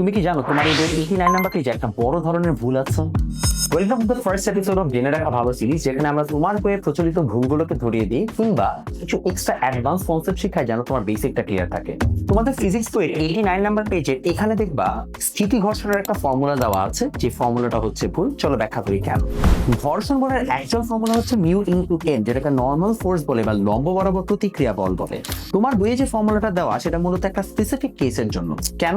তুমি কি জানো তোমার এই বই এইটি নাইন নাম্বারটি যে একটা বড় ধরনের ভুল আছে? Welcome to first episode of জেনে রাখা ভালো সিরিজ যেখানে আমরা তোমার বইয়ে প্রচলিত ভুলগুলোকে ধরিয়ে দিই, কিংবা কিছু এক্সট্রা অ্যাডভান্স কনসেপ্ট শেখাই যেন তোমার বেসিকটা ক্লিয়ার থাকে। তোমাদের ফিজিক্স বইয়ের এইটি নাইন নাম্বার পেজে এখানে দেখবা, স্থিতি ঘর্ষণের একটা ফর্মুলা দেওয়া আছে, যে ফর্মুলাটা হচ্ছে ভুল। চলো ব্যাখ্যা করি কেন। ঘর্ষণ বলের অ্যাকচুয়াল ফর্মুলা হচ্ছে মিউ ইনটু এন যেটাকে নর্মাল ফোর্স বলে বা লম্ব বরাবর প্রতিক্রিয়া বল বলে। তোমার বইয়ে যে ফর্মুলাটা দেওয়া, সেটা মূলত একটা স্পেসিফিক কেসের জন্য। কেন?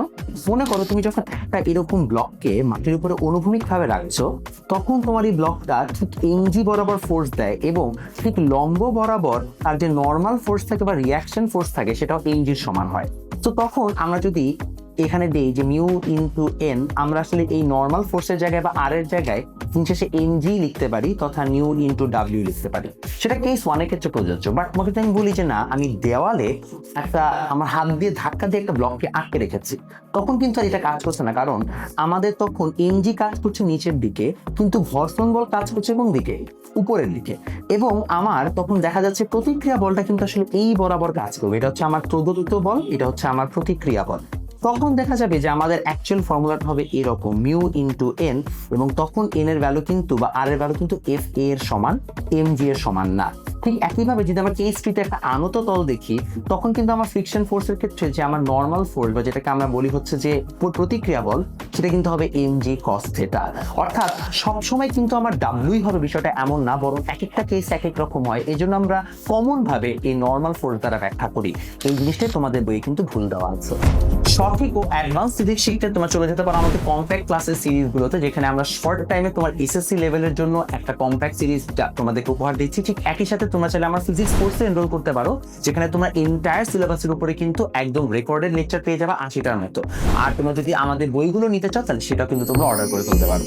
মনে করো তুমি যখন একটা এরকম ব্লককে মাটির উপরে অনুভূমিক ভাবে রাখছো তখন তোমার এই ব্লকটা ঠিক এনজি বরাবর ফোর্স দেয় এবং ঠিক লম্ব বরাবর তার যে নর্মাল ফোর্স থাকে বা রিয়াকশন ফোর্স থাকে সেটাও এনজির সমান হয়। তো তখন আমরা যদি এখানে দেই যে মিউ ইনটু এন আমরা আসলে এই নর্মাল ফোর্সের জায়গায় বা আর এর জায়গায় দিন শেষে এন জি লিখতে পারি তথা নিউ ইনটু ডাব্লিউ লিখতে পারি। সেটা কেস ওয়ানের ক্ষেত্রে প্রযোজ্য বাট তোমাকে তো আমি বলি যে না, আমি দেওয়ালে একটা, আমার হাত দিয়ে ধাক্কা দিয়ে একটা ব্লককে আটকে রেখেছি, তখন কিন্তু আর এটা কাজ করছে না, কারণ আমাদের তখন এনজি কাজ করছে নিচের দিকে, কিন্তু ঘর্ষণ বল কাজ করছে কোন দিকে, উপরের দিকে। এবং আমার তখন দেখা যাচ্ছে প্রতিক্রিয়া বলটা কিন্তু আসলে এই বরাবর কাজ করবে, এটা হচ্ছে আমার প্রদত্ত বল, এটা হচ্ছে আমার প্রতিক্রিয়া বল। তখন দেখা যাবে যে আমাদের অ্যাকচুয়াল ফর্মুলাটা হবে এরকম মিউ ইন্টু এন এবং তখন এন এর ভ্যালু কিন্তু বা আর এর ভ্যালু কিন্তু এফ এর সমান এম জি এর সমান না। ঠিক একইভাবে যদি আমরা কেস থ্রিতে একটা আনত তল দেখি, তখন কিন্তু আমার ফ্রিকশন ফোর্সের ক্ষেত্রে যে আমার নর্মাল ফোর্স বা যেটাকে আমরা বলি হচ্ছে যে প্রতিক্রিয়া বল, সেটা কিন্তু হবে এম জি কস থেটা অর্থাৎ সবসময় কিন্তু আমার ডাব্লুই হবে বিষয়টা এমন না, বরং এক একটা কেস এক এক রকম হয়। এই জন্য আমরা কমন ভাবে এই নর্মাল ফোর্স দ্বারা ব্যাখ্যা করি। এই জিনিসটাই তোমাদের বইয়ে কিন্তু ভুল দেওয়া আছে। সঠিক ও অ্যাডভান্স ফিজিক্স শিখতে তোমার চলে যেতে পারো আমাদের কম্প্যাক্ট ক্লাসের সিরিজগুলোতে যেখানে আমরা শর্ট টাইমে তোমার এসএসসি লেভেলের জন্য একটা কম্প্যাক্ট সিরিজ তোমাদেরকে উপহার দিচ্ছি। ঠিক একই সাথে তোমরা চাইলে আমার ফিজিক্স কোর্সে এনরোল করতে পারো, যেখানে তোমরা এন্টায়ার সিলেবাসের উপরে কিন্তু একদম রেকর্ডেড লেকচার পেয়ে যাবে আশিটার মতো। আর তোমরা যদি আমাদের বইগুলো নিতে চাও, তাহলে সেটা কিন্তু তোমরা অর্ডার করে ফেলতে পারো।